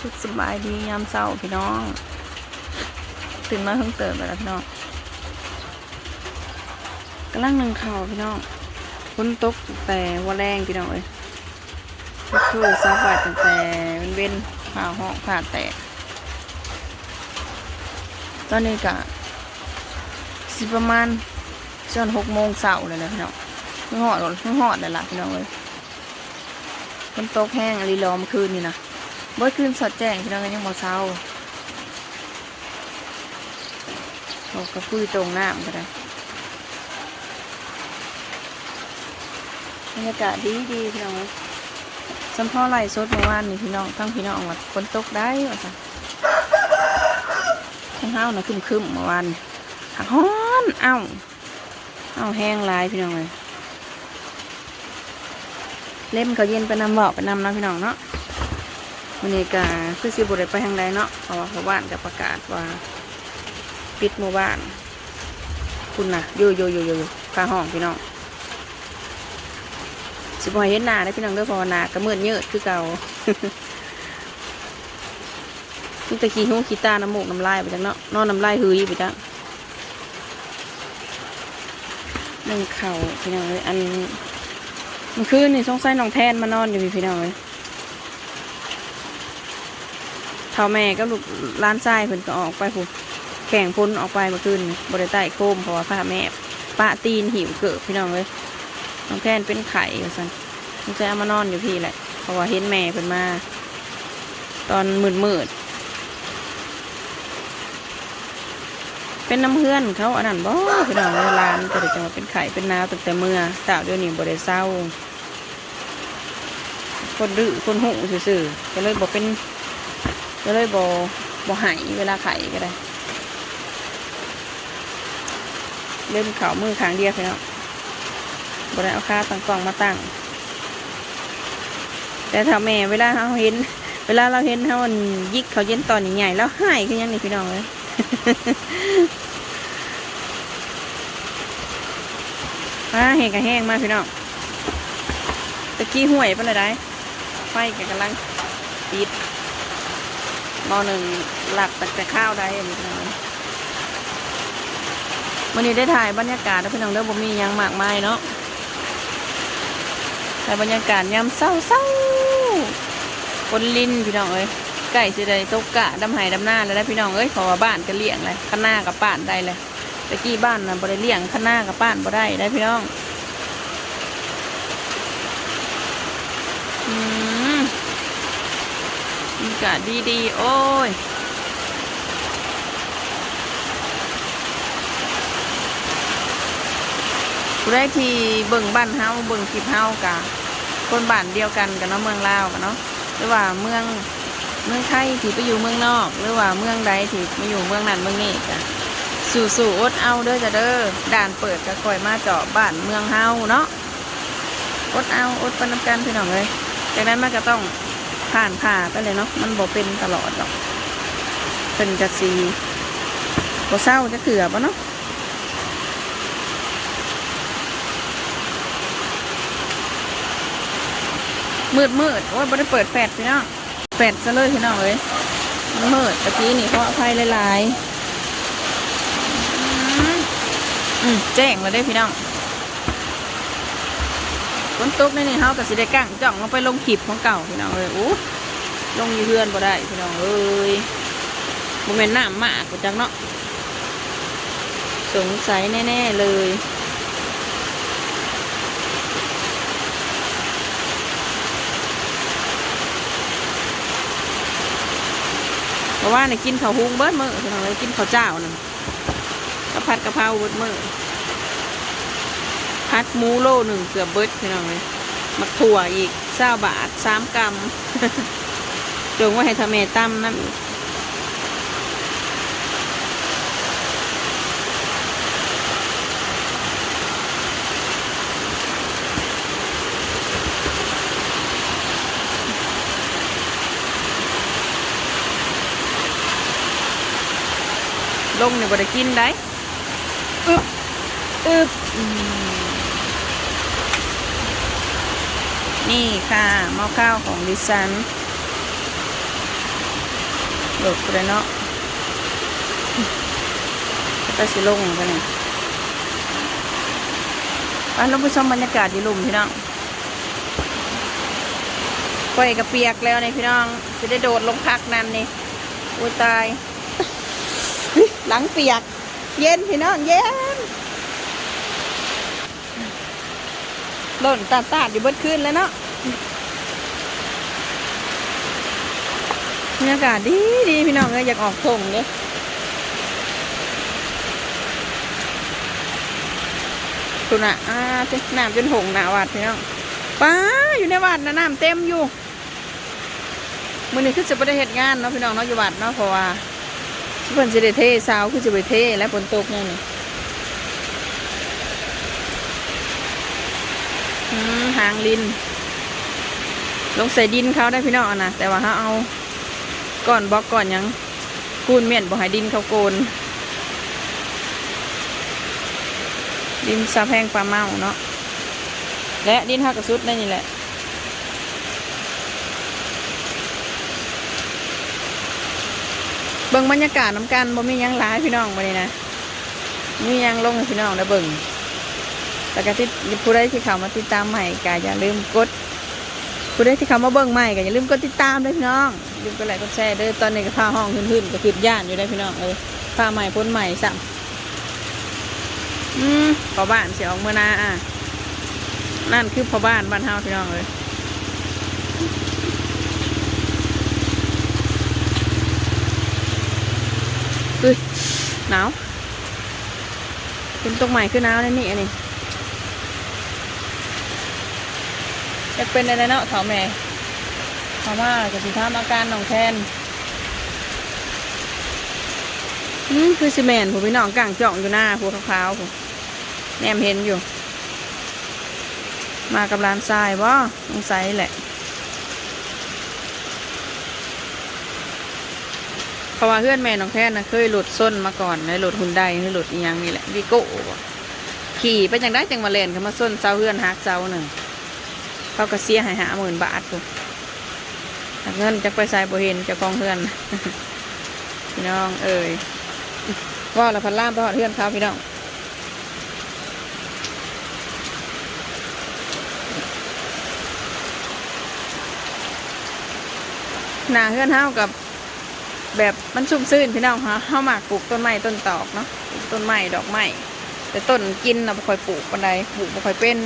สุดสบายดียามเช้าพี่น้อง ตื่นมาเพิ่งเติมไปแล้วพี่น้องกำลังนึ่งข้าวพี่น้องฝนตกแต่ว่าแรงพี่น้องเอ้ยคือซาบาดตั้งแต่เว้นๆผ่าห้องผ่าแตกตอนนี้กะสิประมาณจนหกโมงเช้าเลยนะพี่น้องเพิ่งหอดเพิ่งหอดเลยล่ะพี่น้องเอ้ยฝนตกแห้งอะไรรอมคืนนี่นะ เมื่อคืนสดแจ้งพี่น้องก็ยังบ่เช้าเราก็คุยตรงหน้ามันก็ได้บรรยากาศดีดีพี่น้องสัมพ่อไหลฟ์สดเมื่อวานนี่พี่น้องตั้งพี่น้องว่าฝนตกได้ว่าซะข้างเฮานะคึมคึมเมื่อวานหักฮ้อนเอ้าเอ้าแห้งลายพี่น้องเลยเล่มเขาเย็นไปนำเบอกไปนำนะพี่น้องเนาะ วันนี้ก็คือสิบุได้ไปทางใดเนาะเพราะว่าชาวบ้านก็ประกาศว่า ปิดหมู่บ้าน คุณนะอยู่อยู่อยู่อยู่อยู่ข้าห้องพี่น้องสิบ่ให้เห็นหนาได้พี่น้องเด้อเพราะว่าหนาก็มืดเยืดคือเก่านี่ตะกี้หูขี้ตาน้ำมูกน้ำลายไปจังเนาะนอนน้ำลายหืยไปจังนึ่งเข่าพี่น้องเลยอันเมื่อคืนนี่สงสัยน้องแทนมานอนอยู่พี่พี่น้องเลยเท่าแม่ก็ลูกร้านทรายเพิ่นก็ออกไปผูแข่งพ้นออกไปเมื่อคืนบริใต้โคมเพราะว่าพาแม่ปะตีนหิวเกิดพี่น้องเลยน้องแทนเป็นไข่ว่าซั่นสงสัยเอามานอนอยู่พี่แหละ เพราะว่าเห็นแม่เพิ่นมา ตอนมืดมืดๆเป็นน้ำเพื่อนเขาอันนั้นบ่พี่น้องเลยร้านก็เลยจังว่าเป็นไข่เป็นนาตั้งแต่เมื่อสาวเดี๋ยวนี้บ่ได้เศร้า คนดื้อคนหูซื่อๆก็เลยบ่เป็น ก็เลยบ่บ่ใหายเวลาไข่ก็ได้เล่มเขามือข้างเดียวพี่น้องบ่ได้เอาค่าตั้งกล้องมาตั้ง แต่ถ้าแม่เวลาเราเห็น เวลาเราเห็นเขามันยิกเขาเย็นตอนใหญ่ๆแล้วหายคือหยังนี่พี่น้องเลยอ่าแห้งกับแห้งมากพี่น้องตะกี้ห่วยเป็นอะไรไฟแกกำลังปิด มอหนึ่งหลักตักแต่ข้าวได้อันนี้พี่น้องวันนี้ได้ถ่ายบรรยากาศแล้วพี่น้องเด้อบ่มียังมากมายเนาะถ่ายบรรยากาศยามเศร้าเศร้าๆคนลินพี่น้องเอ้ยไก่สิได้ตกกะดำไหดำหน้าแล้วได้พี่น้องเอ้ยเพราะว่าบ้านก็เลี้ยงเลยข้างหน้ากับป้านได้เลยตะกี้บ้านนะบ่ได้เลี้ยงข้างหน้ากับป้านบ่ได้ได้พี่น้องอืมอา กาศดีดี ๆ โอ้ยผู้ได้ที่เบิ่งบ้านเฮาเบิ่งคลิปเฮากะคนบ้านเดียวกันกับเนาะเมืองลาวกันเนาะหรือว่าเมืองเมืองไทยที่ไปอยู่เมืองนอก หรือว่าเมืองใดที่มาอยู่เมืองนั้นเมืองนี้กะสู่สู่อดเอาเด้อจ้ะเด้อด่านเปิดก็คอยมาเจาะบ้านเมืองเฮาเนาะอดเอาอดปนำกันพี่น้องเลยจากนั้นมันก็ต้อง ผ่านผ่าไปเลยเนาะมันบ่เป็นตลอดหรอกเป็นกระสีบ่เศร้าจะเถื่อปะเนาะมืดมืดโอ้ยบ่ได้เปิดแฟดพี่น้องแฟดซะเลยพี่น้องเลยมันมืดตะกี้นี่เพราะอภัยหลายๆอืมแจ้งมาได้พี่น้อง ฝนตกในนี่เฮากับสิได้กั้งจ่องลงไปลงขีบของเก่าพี่น้องเอ้ยอู้ลงอยู่เพื่อนบ่ได้พี่น้องเอ้ยบ่แม่นน้ำมากกว่าจังเนาะสงสัยแน่ ๆ เลยเพราะว่าในกินข้าวหุงเบิดมือพี่น้องเอ้ยกินข้าวเจ้านั่นกะพัดกะเพราเบิดมือ พัดหมูโลหนึ่งเกือบเบิดพี่น้องเลยมักถั่วอีกเศร้าบาทสามกรัมจงว่าให้ทำเมตั้มน้ำอีกลงเนี่ยบ่ได้กินได้อึบอึบอืม นี่ค่ะหม้อข้าวของดิฉันหลบไปเลยเนาะก็สิลงไปนี่ไปลงไปชมบรรยากาศอยู่ลุ่มพี่น้องไฟกระเปียกแล้วนี่พี่น้องสิได้โดดลงพักนั่นนี่อุ้ยตาย หลังเปียก เย็นพี่น้องเย็นหล่นตาตาดอยู่บิดคืนแล้วเนาะ บรรยากาศดีดีพี่น้องเลยอยากออกทงเลยคุณอะอ่าเจ๊น้ำจนหงหนาวัดพี่น้องป้าอยู่ในวัดนะน้ำเต็มอยู่มือนี้คือจะไม่ได้เหตุงานเนาะพี่น้องเนาะอยู่วัดเนาะเพราะว่าเพิ่นสิได้เทเสาคือสิไปเทและฝนตกแน่นี่หางลิน ลงใส่ดินเขาได้พี่น้องนะแต่ว่าเขาเอาก้อนบล็อกก้อนยังคูนเมียนบ่ให้ดินเขาโกน ดินซาแพงปลาเมาเนาะและดินเฮากระสุดได้นี่แหละเบิ่งบรรยากาศน้ำกันบ่มียังหลายพี่น้องบ่นี่นะ มียังลงพี่น้องได้เบิ่งแต่ก็ที่ผู้ใดที่เข้ามาติดตามใหม่ก็อย่าลืมกด ผู้ใดที่เข้ามาเบิ่งใหม่ก็อย่าลืมกดติดตามด้วยพี่น้องอย่าลืมกดไลค์กดแชร์ด้อตอนนี้ก็พาห้องขึ้นๆก็ขึ้นย่านอยู่ได้พี่น้องเอ้ยพาใหม่พ้นใหม่ซ้ำอืมพอบ้านเสิออกเมื่อนาอะนั่นคือพอบ้านบ้านเฮาพี่น้องเอ้ยเฮ้ยหนาวเป็นตรงใหม่คือหนาวนั่นนี่อันนี้ เป็นอะไรเนาะเถาแม่เถาว่าจะสิทามอาการน้องแทนอืมคือซีเมนผมพี่น้องกลางจ่องอยู่หน้าหัวขาวๆผมแนมเห็นอยู่ มากับร้านทรายบ่สงสัยแหละเพราะว่าเพื่อนแม่น้องแท้นะเคยหลุดส้นมาก่อนในหลุดหุ่นใดหรือหลุดอียังนี่แหละวิโก้ขี่ไปจังได้จังมาเล่นเขามาส้นเสาเพื่อนหักเสาหนึ่ง เขาก็เสียหายหาหมื่นบาทกูกเงินจะไปใส่บเห็นจะกองเพื่อนพี่น้องเอ่ยว่าเราพันล่ามไปหอดเพื่อนเขาพี่น้องหนาเพื่อนเท่ากับแบบมันชุ่มซื่นพี่น้องฮะเฮาหมากปลูกต้นไม้ต้นตอกเนาะต้นไม้ดอกไม้แต่ต้นกินเราบ่ค่อยปลูกปานใดปลูกบ่ค่อยเป็น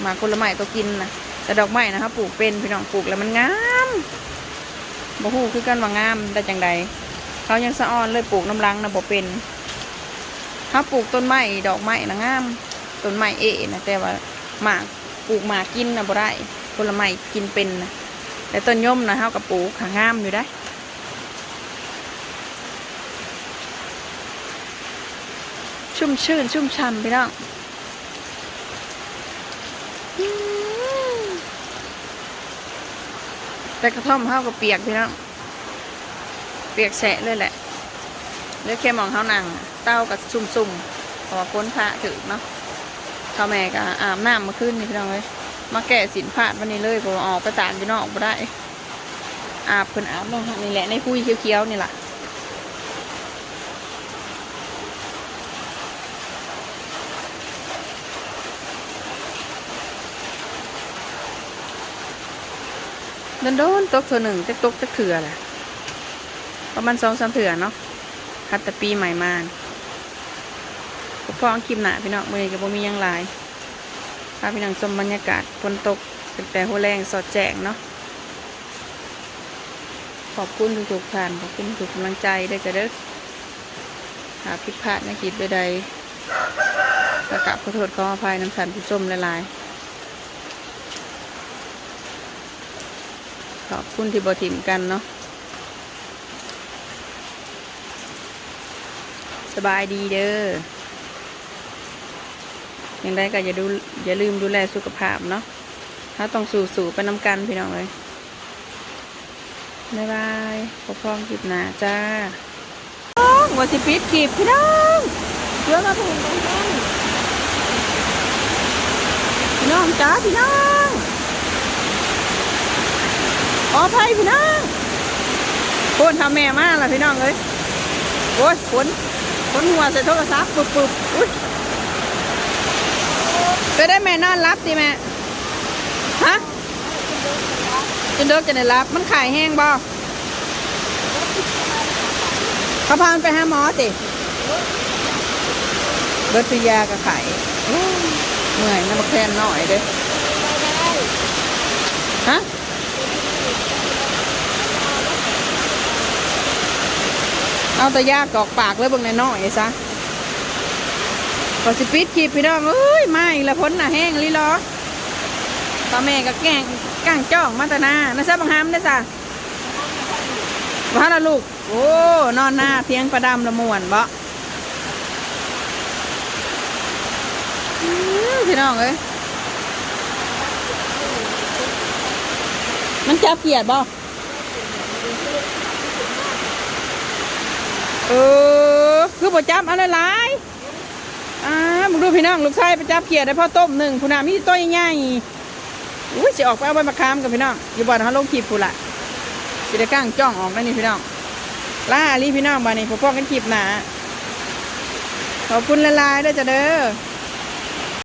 หมากผลไม้ตัวกินนะ แต่ดอกไม้นะครับปลูกเป็นพี่น้องปลูกแล้วมันงามบ่ฮู้คือกันว่างามได้จังใดเขายังสะอ้อนเลยปลูกน้ำลังนะบ่เป็นเขาปลูกต้นไม้ดอกไม้นะงามต้นไม้เอนะแต่ว่าหมากปลูกหมากกินนะบ่ได้ผลไม้กินเป็นนะแต่ต้นย่มนะเฮากับปลูกขางามอยู่ได้ชุ่มชื่นชุ่มช่ำพี่น้องอืม แต่กระท่อมเฮาก็เปียกพี่น้องเปียกแฉะเลยแหละเลือแค่มองเฮานั่งเต้ากับซุ่มๆเพอพ้นพระถึงเนาะข้าแม่ก็อาบน้ำมาขึ้นนี่พี่น้องเลยมาแก่สินพาดวันนี้เลยเพราะออกไปตากพี่นอกไม่ได้อาบเพิ่นอาบลงหั่นนี่แหละในพุ้ยเขียวๆนี่แหละ โดนโดนๆตกเถื่อหนึ่งจะตกจะเถื่อแหละประมาณสองสามเถื่อเนาะคัดแต่ปีใหม่มาพออังคลิปหนาพี่น้องมือกับมียังหลายพาพี่น้องชมบรรยากาศฝนตกตั้งแต่หัวแรงสอดแจงเนาะขอบคุณทุกๆท่านขอบคุณทุกกำลังใจได้วยจะเด้อหาผิดพลาดในคลิปใดๆกระกาบขอโทษขออภัยน้ำสันผู้ชมหลาย ขอบคุณที่บอถิ่มกันเนาะสบายดีเด้อย่างไรก็อย่าดูอย่าลืมดูแลสุขภาพเนาะถ้าต้องสู่สู่ไปน้ำกันพี่น้องเลยบ๊ายบายพบพร้อมคลิปหนาจ้าวัสิปิดคลิปพี่น้องเพื่อมาถึงตรงนั้นพี่น้องจ้าพี่น้อง ข ออภัยพี่น้องพูดทำแม่มากล่ะพี่น้องเอ้ยโอ้ยฝนฝนหัวใส่โทรศัพท์ปุบปุบอุ้ยไปได้แม่นอนรับดิแม่ฮะจนเดิกจะได้รับ มันขายแห้งบ่เขาพานไปหาหมอติเบิดพิยากับไข่โอ้ยเมื่อยน้ำมาแคนหน่อยเด้อ เอาแต่ยากกอกปากเลยบิ่งในน้อยซะพอสิปิดคลิปพี่น้องเอ้ยมาอีกล้วพ้นน่ะแห้งลีรอตาแม่ก็แกล้งก้างจ้องมาต่หน้านะซะบังฮามได้ซะว่าละลูก โอ้ นอนหน้าเทียงประดำละมวนบ่พี่น้องเอ้ยมันจับเกียดบ่ เออ คือประจับอะไรหลายอ่ามึงดูพี่น้องลูกชายประจับเขียดได้พ่อต้มหนึ่งผู้นามีตัวใหญ่ๆอุ้ยสิออกไปเอาใบมะขามกับพี่น้องอยู่บ่อนเขาลงคลิปผู้ละสิได้ก้างจ้องออกนั่นี่พี่น้องล่าลีพี่น้องมานนี้พอพ่อกันคลิปหนาขอบคุณละลายได้จ้ะเด้อ